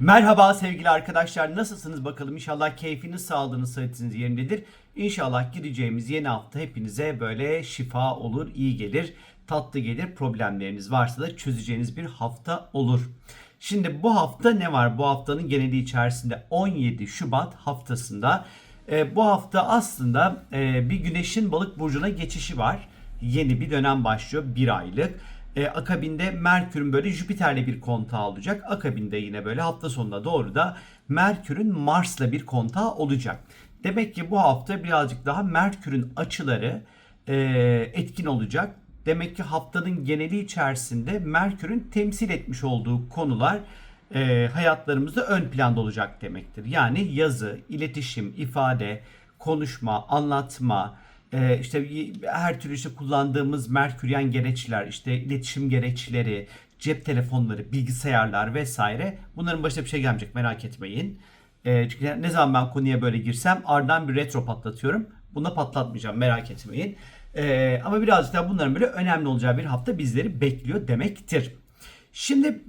Merhaba sevgili arkadaşlar nasılsınız bakalım inşallah keyfiniz sağlığınız sıhhatiniz yerindedir. İnşallah gireceğimiz yeni hafta hepinize böyle şifa olur iyi gelir tatlı gelir problemleriniz varsa da çözeceğiniz bir hafta olur. Şimdi bu hafta ne var bu haftanın geneli içerisinde 17 Şubat haftasında e, bu hafta aslında e, bir güneşin balık burcuna geçişi var. Yeni bir dönem başlıyor bir aylık. E, akabinde Merkür'ün böyle Jüpiter'le bir kontağı olacak. Akabinde yine böyle hafta sonuna doğru da Merkür'ün Mars'la bir kontağı olacak. Demek ki bu hafta birazcık daha Merkür'ün açıları e, etkin olacak. Demek ki haftanın geneli içerisinde Merkür'ün temsil etmiş olduğu konular e, hayatlarımızda ön planda olacak demektir. Yani yazı, iletişim, ifade, konuşma, anlatma, e, işte her türlü işte kullandığımız Merküryen gereçler, işte iletişim gereçleri, cep telefonları, bilgisayarlar vesaire bunların başına bir şey gelmeyecek merak etmeyin. E, çünkü ne zaman ben konuya böyle girsem ardından bir retro patlatıyorum. Bunda patlatmayacağım merak etmeyin. E, ama birazcık daha bunların böyle önemli olacağı bir hafta bizleri bekliyor demektir. Şimdi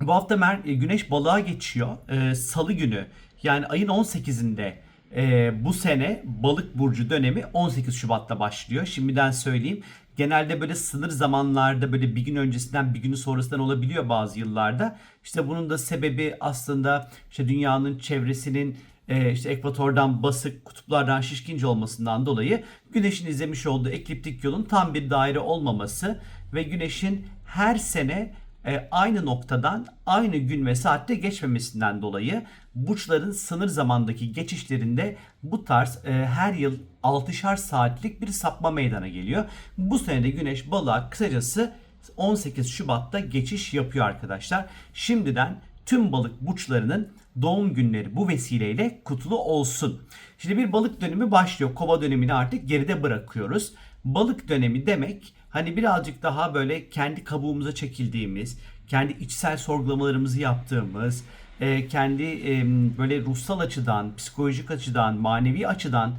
bu hafta Mer- e, Güneş balığa geçiyor. Ee, Salı günü yani ayın 18'inde e, bu sene balık burcu dönemi 18 Şubat'ta başlıyor. Şimdiden söyleyeyim. Genelde böyle sınır zamanlarda böyle bir gün öncesinden bir günü sonrasından olabiliyor bazı yıllarda. İşte bunun da sebebi aslında işte dünyanın çevresinin e, işte ekvatordan basık, kutuplardan şişkince olmasından dolayı Güneş'in izlemiş olduğu ekliptik yolun tam bir daire olmaması ve Güneş'in her sene e, aynı noktadan aynı gün ve saatte geçmemesinden dolayı burçların sınır zamandaki geçişlerinde bu tarz e, her yıl 6'şar saatlik bir sapma meydana geliyor. Bu sene de Güneş balığa kısacası 18 Şubat'ta geçiş yapıyor arkadaşlar. Şimdiden tüm balık burçlarının doğum günleri bu vesileyle kutlu olsun. Şimdi bir balık dönemi başlıyor. Kova dönemini artık geride bırakıyoruz. Balık dönemi demek hani birazcık daha böyle kendi kabuğumuza çekildiğimiz, kendi içsel sorgulamalarımızı yaptığımız, e, kendi e, böyle ruhsal açıdan, psikolojik açıdan, manevi açıdan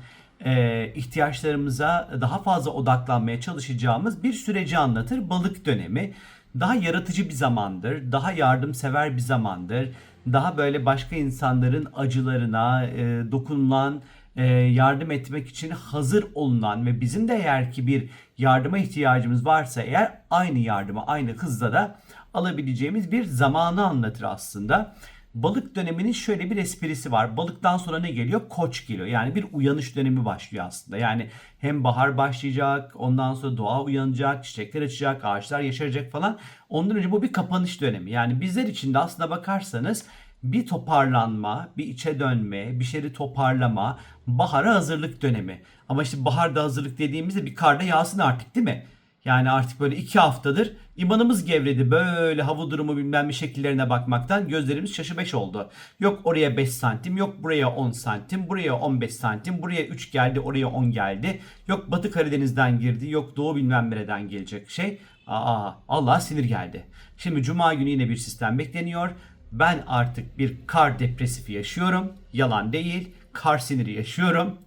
e, ihtiyaçlarımıza daha fazla odaklanmaya çalışacağımız bir süreci anlatır balık dönemi. Daha yaratıcı bir zamandır, daha yardımsever bir zamandır, daha böyle başka insanların acılarına e, dokunulan, e, yardım etmek için hazır olunan ve bizim de eğer ki bir yardıma ihtiyacımız varsa eğer aynı yardıma aynı hızla da alabileceğimiz bir zamanı anlatır aslında. Balık döneminin şöyle bir esprisi var. Balıktan sonra ne geliyor? Koç geliyor. Yani bir uyanış dönemi başlıyor aslında. Yani hem bahar başlayacak, ondan sonra doğa uyanacak, çiçekler açacak, ağaçlar yeşerecek falan. Ondan önce bu bir kapanış dönemi. Yani bizler için de aslında bakarsanız bir toparlanma, bir içe dönme, bir şeyleri toparlama, bahara hazırlık dönemi. Ama işte baharda hazırlık dediğimizde bir karda yağsın artık değil mi? Yani artık böyle iki haftadır imanımız gevredi. Böyle hava durumu bilmem bir şekillerine bakmaktan gözlerimiz şaşı beş oldu. Yok oraya 5 santim, yok buraya 10 santim, buraya 15 santim, buraya 3 geldi, oraya 10 geldi. Yok Batı Karadeniz'den girdi, yok Doğu bilmem nereden gelecek şey. Aa Allah sinir geldi. Şimdi Cuma günü yine bir sistem bekleniyor. Ben artık bir kar depresifi yaşıyorum. Yalan değil. Kar siniri yaşıyorum.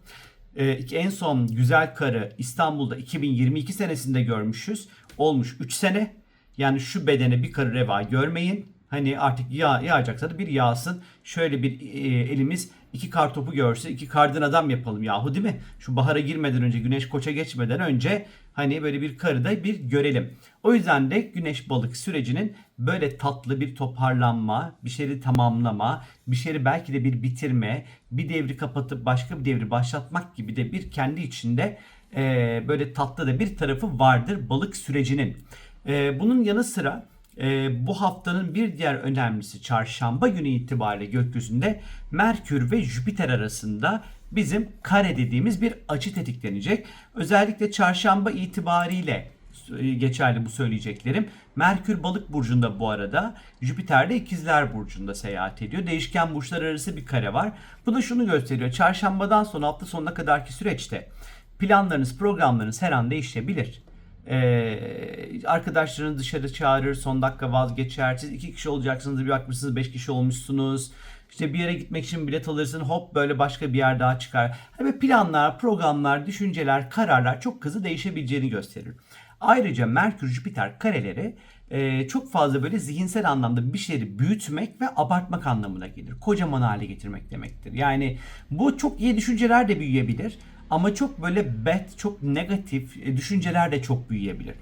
Ee, en son güzel karı İstanbul'da 2022 senesinde görmüşüz. Olmuş 3 sene. Yani şu bedene bir karı reva görmeyin. Hani artık yağ, yağacaksa da bir yağsın. Şöyle bir e, elimiz iki kar topu görse iki kardan adam yapalım yahu değil mi? Şu bahara girmeden önce güneş koça geçmeden önce hani böyle bir karı da bir görelim. O yüzden de güneş balık sürecinin böyle tatlı bir toparlanma, bir şeyi tamamlama, bir şeyi belki de bir bitirme, bir devri kapatıp başka bir devri başlatmak gibi de bir kendi içinde e, böyle tatlı da bir tarafı vardır balık sürecinin. E, bunun yanı sıra e, bu haftanın bir diğer önemlisi çarşamba günü itibariyle gökyüzünde Merkür ve Jüpiter arasında bizim kare dediğimiz bir açı tetiklenecek. Özellikle çarşamba itibariyle e, geçerli bu söyleyeceklerim. Merkür balık burcunda bu arada. Jüpiter de ikizler burcunda seyahat ediyor. Değişken burçlar arası bir kare var. Bu da şunu gösteriyor. Çarşambadan sonra hafta sonuna kadarki süreçte planlarınız, programlarınız her an değişebilir. Ee, arkadaşlarınız dışarı çağırır, son dakika vazgeçer. Siz iki kişi olacaksınız, bir bakmışsınız beş kişi olmuşsunuz. İşte bir yere gitmek için bilet alırsın, hop böyle başka bir yer daha çıkar. Hani planlar, programlar, düşünceler, kararlar çok hızlı değişebileceğini gösterir. Ayrıca Merkür Jüpiter kareleri e, çok fazla böyle zihinsel anlamda bir şeyleri büyütmek ve abartmak anlamına gelir. Kocaman hale getirmek demektir. Yani bu çok iyi düşünceler de büyüyebilir ama çok böyle bad, çok negatif e, düşünceler de çok büyüyebilir.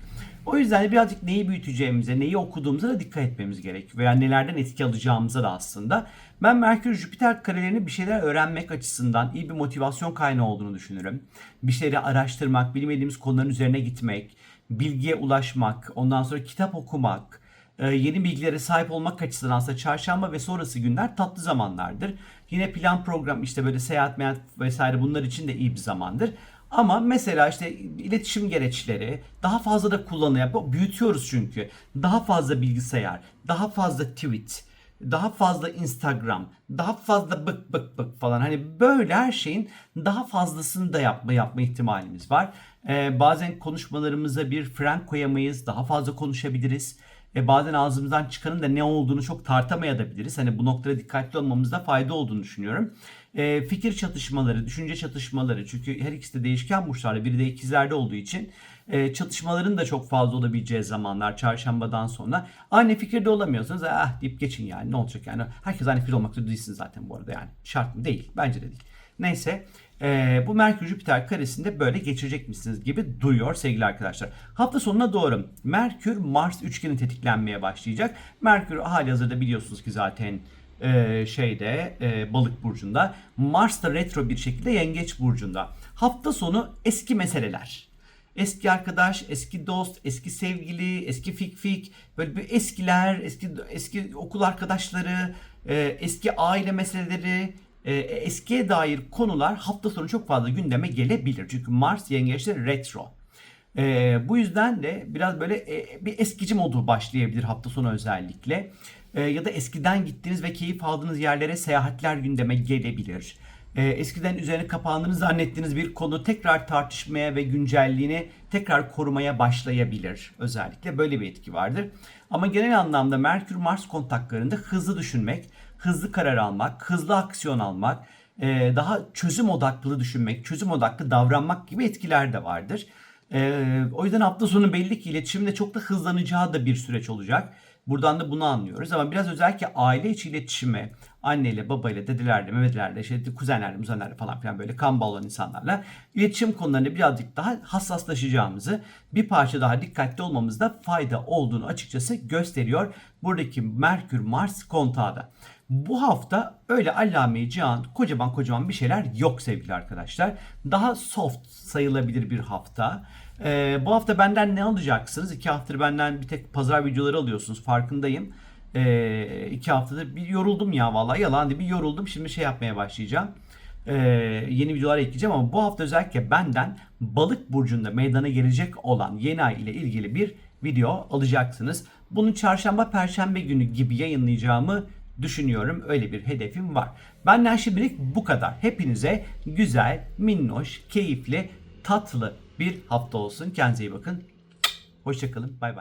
O yüzden de birazcık neyi büyüteceğimize, neyi okuduğumuza da dikkat etmemiz gerek. Veya nelerden etki alacağımıza da aslında. Ben Merkür Jüpiter karelerini bir şeyler öğrenmek açısından iyi bir motivasyon kaynağı olduğunu düşünürüm. Bir şeyleri araştırmak, bilmediğimiz konuların üzerine gitmek, bilgiye ulaşmak, ondan sonra kitap okumak, e, yeni bilgilere sahip olmak açısından aslında çarşamba ve sonrası günler tatlı zamanlardır. Yine plan program işte böyle seyahat meyahat vesaire bunlar için de iyi bir zamandır. Ama mesela işte iletişim gereçleri daha fazla da kullanıyor. Büyütüyoruz çünkü. Daha fazla bilgisayar, daha fazla tweet, daha fazla Instagram, daha fazla bık bık bık falan. Hani böyle her şeyin daha fazlasını da yapma yapma ihtimalimiz var. Ee, bazen konuşmalarımıza bir fren koyamayız. Daha fazla konuşabiliriz. E bazen ağzımızdan çıkanın da ne olduğunu çok tartamayabiliriz. Hani bu noktada dikkatli olmamızda fayda olduğunu düşünüyorum. E, fikir çatışmaları, düşünce çatışmaları çünkü her ikisi de değişken burçlarda biri de ikizlerde olduğu için e, çatışmaların da çok fazla olabileceği zamanlar çarşambadan sonra. Aynı fikirde olamıyorsanız ah deyip geçin yani ne olacak yani. Herkes aynı fikir olmak zorunda değilsin zaten bu arada yani. Şart mı? Değil. Bence de değil. Neyse e, bu Merkür Jüpiter karesinde böyle geçirecek misiniz gibi duruyor sevgili arkadaşlar. Hafta sonuna doğru Merkür Mars üçgeni tetiklenmeye başlayacak. Merkür hali hazırda biliyorsunuz ki zaten e, şeyde e, balık burcunda. Mars da retro bir şekilde yengeç burcunda. Hafta sonu eski meseleler. Eski arkadaş, eski dost, eski sevgili, eski fik fik, böyle bir eskiler, eski eski okul arkadaşları, e, eski aile meseleleri, e, eskiye dair konular hafta sonu çok fazla gündeme gelebilir. Çünkü Mars yengeçte retro. E, bu yüzden de biraz böyle e, bir eskici modu başlayabilir hafta sonu özellikle. E, ya da eskiden gittiğiniz ve keyif aldığınız yerlere seyahatler gündeme gelebilir. E, eskiden üzerine kapandığını zannettiğiniz bir konu tekrar tartışmaya ve güncelliğini tekrar korumaya başlayabilir. Özellikle böyle bir etki vardır. Ama genel anlamda Merkür-Mars kontaklarında hızlı düşünmek, hızlı karar almak, hızlı aksiyon almak, e, daha çözüm odaklı düşünmek, çözüm odaklı davranmak gibi etkiler de vardır. E, o yüzden hafta sonu belli ki iletişimde çok da hızlanacağı da bir süreç olacak. Buradan da bunu anlıyoruz ama biraz özellikle aile içi iletişime, anneyle, babayla, dedelerle, mehmetlerle, işte kuzenlerle, muzenlerle falan filan böyle kan bağlı olan insanlarla iletişim konularında birazcık daha hassaslaşacağımızı, bir parça daha dikkatli olmamızda fayda olduğunu açıkçası gösteriyor. Buradaki Merkür Mars kontağı da. Bu hafta öyle allame cihan kocaman kocaman bir şeyler yok sevgili arkadaşlar. Daha soft sayılabilir bir hafta. Ee, bu hafta benden ne alacaksınız? İki haftadır benden bir tek pazar videoları alıyorsunuz farkındayım. Ee, iki haftadır bir yoruldum ya vallahi yalan değil bir yoruldum. Şimdi şey yapmaya başlayacağım. Ee, yeni videolar ekleyeceğim ama bu hafta özellikle benden balık burcunda meydana gelecek olan yeni ay ile ilgili bir video alacaksınız. Bunu çarşamba perşembe günü gibi yayınlayacağımı düşünüyorum. Öyle bir hedefim var. Benden şimdilik bu kadar. Hepinize güzel, minnoş, keyifli, tatlı bir hafta olsun. Kendinize iyi bakın. Hoşçakalın. Bay bay.